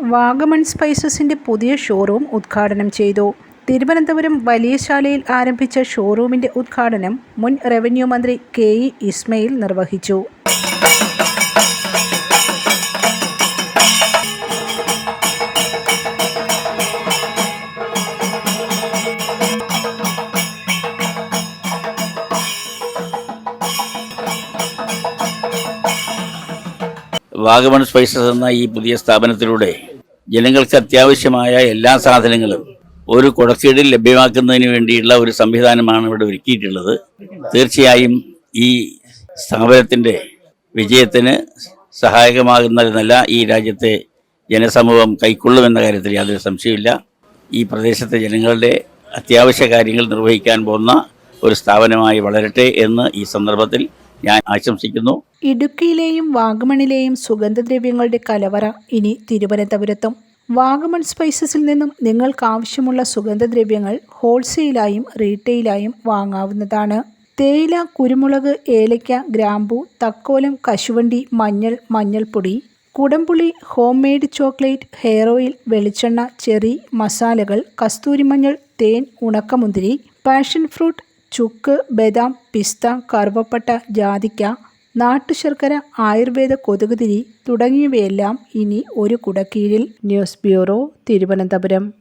വാഗമൺ സ്പൈസസിന്റെ പുതിയ ഷോറൂം ഉദ്ഘാടനം ചെയ്തു. തിരുവനന്തപുരം വലിയശാലയിൽ ആരംഭിച്ച ഷോറൂമിന്റെ ഉദ്ഘാടനം മുൻ റവന്യൂ മന്ത്രി കെ ഇ ഇസ്മയിൽ നിർവഹിച്ചു. വാഗമൺ സ്പൈസസ് എന്ന ഈ പുതിയ സ്ഥാപനത്തിലൂടെ ജനങ്ങൾക്ക് അത്യാവശ്യമായ എല്ലാ സാധനങ്ങളും ഒരു കുടക്കീടിൽ ലഭ്യമാക്കുന്നതിന് വേണ്ടിയുള്ള ഒരു സംവിധാനമാണ് ഇവിടെ ഒരുക്കിയിട്ടുള്ളത്. തീർച്ചയായും ഈ സ്ഥാപനത്തിന്റെ വിജയത്തിന് സഹായകമാകുന്നതെന്നല്ല ഈ രാജ്യത്തെ ജനസമൂഹം കൈക്കൊള്ളുമെന്ന കാര്യത്തിൽ യാതൊരു സംശയമില്ല ഈ പ്രദേശത്തെ ജനങ്ങളുടെ അത്യാവശ്യ കാര്യങ്ങൾ നിർവഹിക്കാൻ പോകുന്ന ഒരു സ്ഥാപനമായി വളരട്ടെ എന്ന് ഈ സന്ദർഭത്തിൽ ഞാൻ ആശംസിക്കുന്നു. ഇടുക്കിയിലെയും വാഗമണിലെയും സുഗന്ധദ്രവ്യങ്ങളുടെ കലവറ ഇനി തിരുവനന്തപുരത്തും. വാഗമൺ സ്പൈസസിൽ നിന്നും നിങ്ങൾക്ക് ആവശ്യമുള്ള സുഗന്ധദ്രവ്യങ്ങൾ ഹോൾസെയിലായും റീറ്റെയിലായും വാങ്ങാവുന്നതാണ്. തേയില കുരുമുളക് ഏലയ്ക്ക ഗ്രാമ്പു തക്കോലം കശുവണ്ടി മഞ്ഞൾ മഞ്ഞൾപ്പൊടി കുടംപുളി home made chocolate hair oil വെളിച്ചെണ്ണ ചെറി മസാലകൾ കസ്തൂരിമഞ്ഞൾ തേൻ ഉണക്കമുന്തിരി പാഷൻ ഫ്രൂട്ട് ചുക്ക് ബദാം പിസ്ത കറുവപ്പട്ട ജാതിക്ക നാട്ടുശർക്കര ആയുർവേദ കൊതുകുതിരി തുടങ്ങിയവയെല്ലാം ഇനി ഒരു കുടക്കീഴിൽ. News bureau Thiruvananthapuram.